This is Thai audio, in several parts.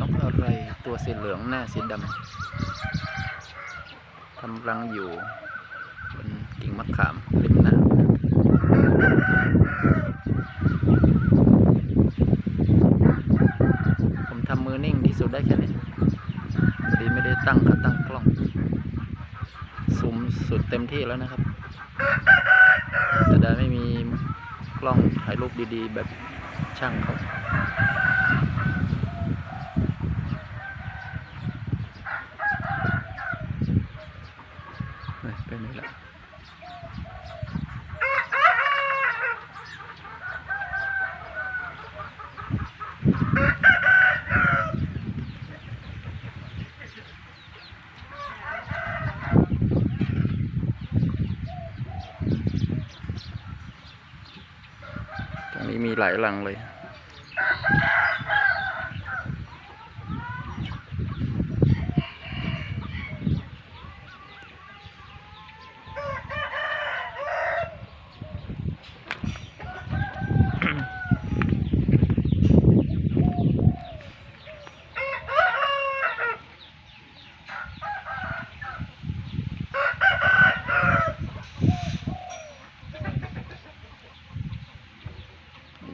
นกอะไรตัวสีเหลืองหน้าสีดำทำรังอยู่ บนกิ่งมะขามริมน้ำผมทำมือนิ่งที่สุดได้แค่นี้พอดีไม่ได้ตั้งขาตั้งกล้องซูมสุดเต็มที่แล้วนะครับแต่ได้ไม่มีกล้องถ่ายรูปดีๆแบบ ช่างเขา เฮ้ยไปไหนละตรง นี่มีหลายหลังเลย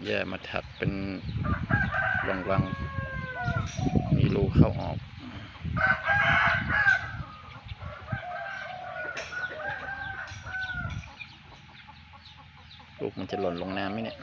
แย่มาถัดเป็นรังๆมีรูเข้าออกลูกมันจะหล่นลงน้ำไหมเนี่ย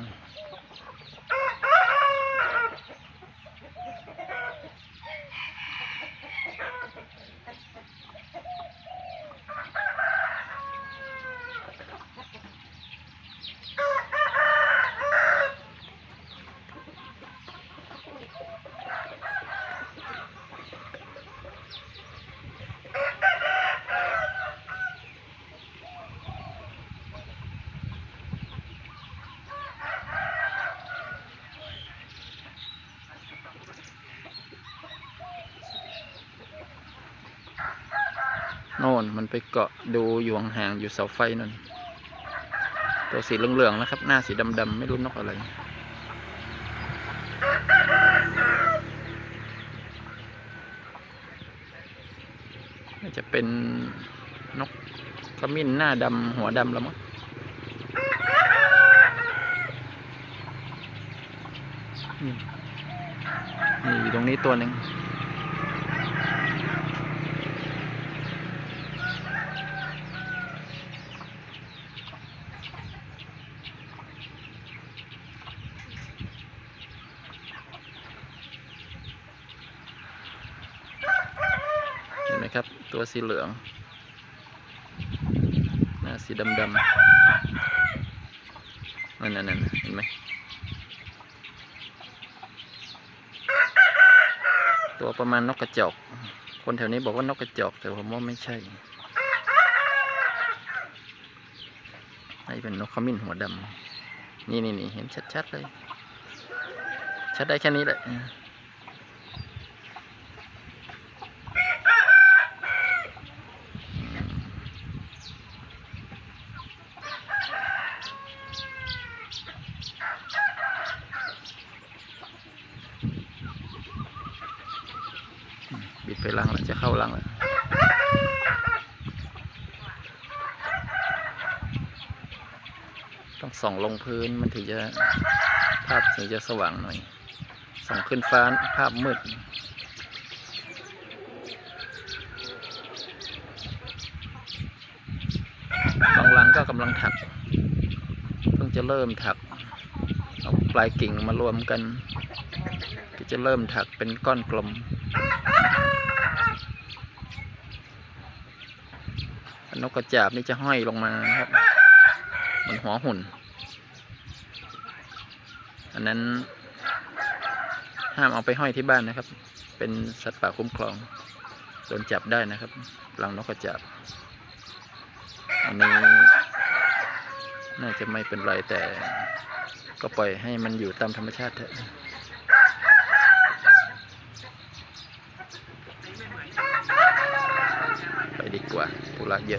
โน่นมันไปเกาะดูอยู่ห่างๆอยู่เสาไฟนั่น ตัวสีเหลืองๆนะครับ หน้าสีดำๆไม่รู้นกอะไร น่าจะเป็นนกขมิ้นหน้าดำหัวดำแล้วมั้งนี่นี่อยู่ตรงนี้ตัวหนึ่ง เห็ นไหมครับ ตัวสีเหลืองหน้าสีดำดำนั่นนั่นนั่นเห็นไหมตัวประมาณนกกระจอก คนแถวนี้บอกว่านกกระจอก แต่ผมว่าไม่ใช่นี่เป็นนกขมิ้นหัวดำนี่นี่นี่เห็นชัดๆเลย ชัดได้แค่นี้แหละ บิด ไปลังแล้วจะเข้าลังแล้วต้องส่องลงพื้นมันถึงจะภาพถึงจะสว่างหน่อย ส่องขึ้นฟ้าภาพมืดบางลังก็กำลังถัก เพิ่งจะเริ่มถัก เอาปลายกิ่งมารวมกัน ก็จะเริ่มถักเป็นก้อนกลม นกกระจาบนี่จะห้อยลงมานะครับเหมันหัวหุ่น อันนั้น ห้ามเอาไปห้อยที่บ้านนะครับ เป็นสัตว์ป่าคุ้มครองโดนจับได้นะครับรังนกกระจาบ อันนี้ น่าจะไม่เป็นไรแต่ ก็ปล่อยให้มันอยู่ตามธรรมชาติเถอะ ไปดี